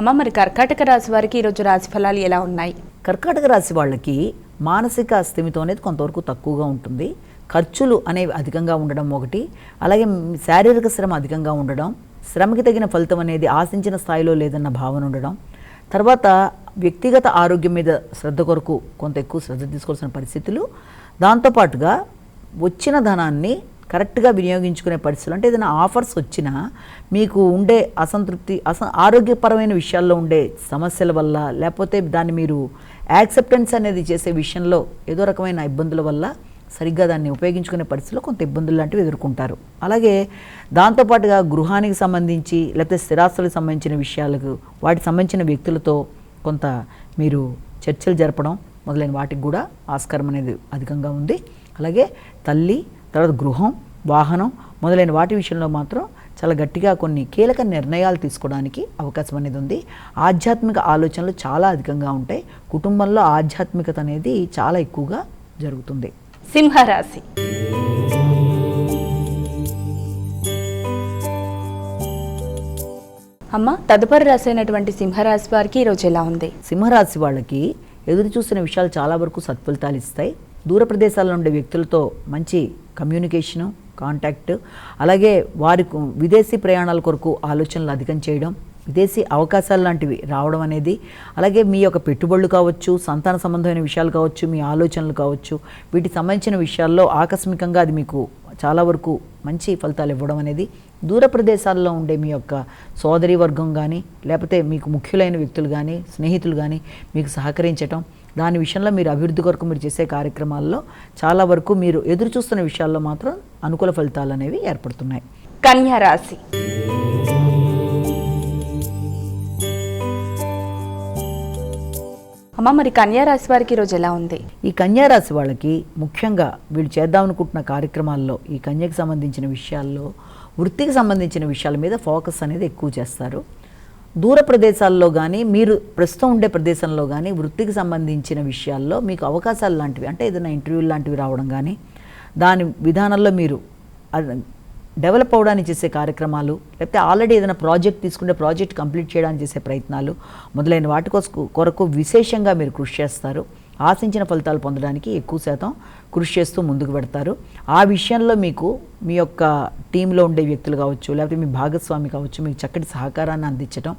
అమ్మ మరి కర్కాటక రాశి వారికి ఈరోజు రాశి ఫలాలు ఎలా ఉన్నాయి? కర్కాటక రాశి వాళ్ళకి మానసిక స్థిమితం అనేది కొంతవరకు తక్కువగా ఉంటుంది. ఖర్చులు అనేవి అధికంగా ఉండడం ఒకటి. అలాగే శారీరక శ్రమ అధికంగా ఉండడం. శ్రమకి తగిన ఫలితం అనేది ఆశించిన స్థాయిలో లేదన్న భావన ఉండడం. తర్వాత వ్యక్తిగత ఆరోగ్యం మీద శ్రద్ధ కొరకు కొంత ఎక్కువ శ్రద్ధ తీసుకోవాల్సిన పరిస్థితులు. దాంతోపాటుగా వచ్చిన ధనాన్ని కరెక్ట్గా వినియోగించుకునే పరిస్థితులు అంటే ఏదైనా ఆఫర్స్ వచ్చినా మీకు ఉండే అసంతృప్తి అస ఆరోగ్యపరమైన విషయాల్లో ఉండే సమస్యల వల్ల లేకపోతే దాన్ని మీరు యాక్సెప్టెన్స్ అనేది చేసే విషయంలో ఏదో రకమైన ఇబ్బందుల వల్ల సరిగ్గా దాన్ని ఉపయోగించుకునే పరిస్థితిలో కొంత ఇబ్బందులు లాంటివి ఎదుర్కొంటారు. అలాగే దాంతోపాటుగా గృహానికి సంబంధించి లేకపోతే స్థిరాస్తులకు సంబంధించిన విషయాలకు వాటికి సంబంధించిన వ్యక్తులతో కొంత మీరు చర్చలు జరపడం మొదలైన వాటికి కూడా ఆస్కారం అనేది అధికంగా ఉంది. అలాగే తల్లి తర్వాత గృహం వాహనం మొదలైన వాటి విషయంలో మాత్రం చాలా గట్టిగా కొన్ని కీలక నిర్ణయాలు తీసుకోవడానికి అవకాశం అనేది ఉంది. ఆధ్యాత్మిక ఆలోచనలు చాలా అధికంగా ఉంటాయి. కుటుంబంలో ఆధ్యాత్మికత అనేది చాలా ఎక్కువగా జరుగుతుంది. సింహరాశి. అమ్మ తదుపరి రాశి అయినటువంటి సింహరాశి వారికి ఈరోజు ఎలా ఉంది? సింహరాశి వాళ్ళకి ఎదురు చూసిన విషయాలు చాలా వరకు సత్ఫలితాలు ఇస్తాయి. దూర ప్రదేశాల్లో ఉండే వ్యక్తులతో మంచి కమ్యూనికేషను కాంటాక్ట్ అలాగే వారి విదేశీ ప్రయాణాల కొరకు ఆలోచనలు అధికం చేయడం విదేశీ అవకాశాలు లాంటివి రావడం అనేది అలాగే మీ యొక్క పెట్టుబడులు కావచ్చు సంతాన సంబంధమైన విషయాలు కావచ్చు మీ ఆలోచనలు కావచ్చు వీటికి సంబంధించిన విషయాల్లో ఆకస్మికంగా అది మీకు చాలా వరకు మంచి ఫలితాలు ఇవ్వడం అనేది దూర ప్రదేశాల్లో ఉండే మీ యొక్క సోదరి వర్గం కానీ లేకపోతే మీకు ముఖ్యులైన వ్యక్తులు కానీ స్నేహితులు కానీ మీకు సహకరించటం దాని విషయంలో మీరు అభివృద్ధి కొరకు మీరు చేసే కార్యక్రమాల్లో చాలా వరకు మీరు ఎదురు చూస్తున్న విషయాల్లో మాత్రం అనుకూల ఫలితాలు అనేవి ఏర్పడుతున్నాయి. కన్యా రాశి. అమ్మ మరి కన్యా రాశి వారికి ఈరోజు ఎలా ఉంది? ఈ కన్యా రాశి వాళ్ళకి ముఖ్యంగా వీళ్ళు చేద్దామనుకుంటున్న కార్యక్రమాల్లో ఈ కన్యకు సంబంధించిన విషయాల్లో వృత్తికి సంబంధించిన విషయాల మీద ఫోకస్ అనేది ఎక్కువ చేస్తారు. దూర ప్రదేశాల్లో కానీ మీరు ప్రస్తుతం ఉండే ప్రదేశంలో కానీ వృత్తికి సంబంధించిన విషయాల్లో మీకు అవకాశాలు లాంటివి అంటే ఏదైనా ఇంటర్వ్యూ లాంటివి రావడం కానీ దాని విధానంలో మీరు డెవలప్ అవ్వడానికి చేసే కార్యక్రమాలు లేకపోతే ఆల్రెడీ ఏదైనా ప్రాజెక్ట్ తీసుకుంటే ప్రాజెక్ట్ కంప్లీట్ చేయడానికి చేసే ప్రయత్నాలు మొదలైన వాటి కోసం కొరకు విశేషంగా మీరు కృషి చేస్తారు. ఆశించిన ఫలితాలు పొందడానికి ఎక్కువ శాతం కృషి చేస్తూ ముందుకు పెడతారు. ఆ విషయంలో మీకు మీ యొక్క టీంలో ఉండే వ్యక్తులు కావచ్చు లేకపోతే మీ భాగస్వామి కావచ్చు మీకు చక్కటి సహకారాన్ని అందించడం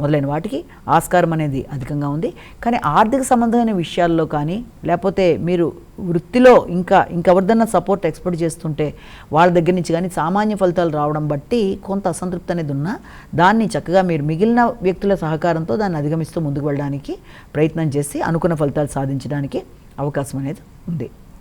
మొదలైన వాటికి ఆస్కారం అనేది అధికంగా ఉంది. కానీ ఆర్థిక సంబంధమైన విషయాల్లో కానీ లేకపోతే మీరు వృత్తిలో ఇంకా ఇంకెవరిదన్నా సపోర్ట్ ఎక్స్పెక్ట్ చేస్తుంటే వాళ్ళ దగ్గర నుంచి కానీ సామాన్య ఫలితాలు రావడం బట్టి కొంత అసంతృప్తి అనేది ఉన్నా దాన్ని చక్కగా మీరు మిగిలిన వ్యక్తుల సహకారంతో దాన్ని అధిగమిస్తూ ముందుకు వెళ్ళడానికి ప్రయత్నం చేసి అనుకున్న ఫలితాలు సాధించడానికి అవకాశం అనేది ఉంది.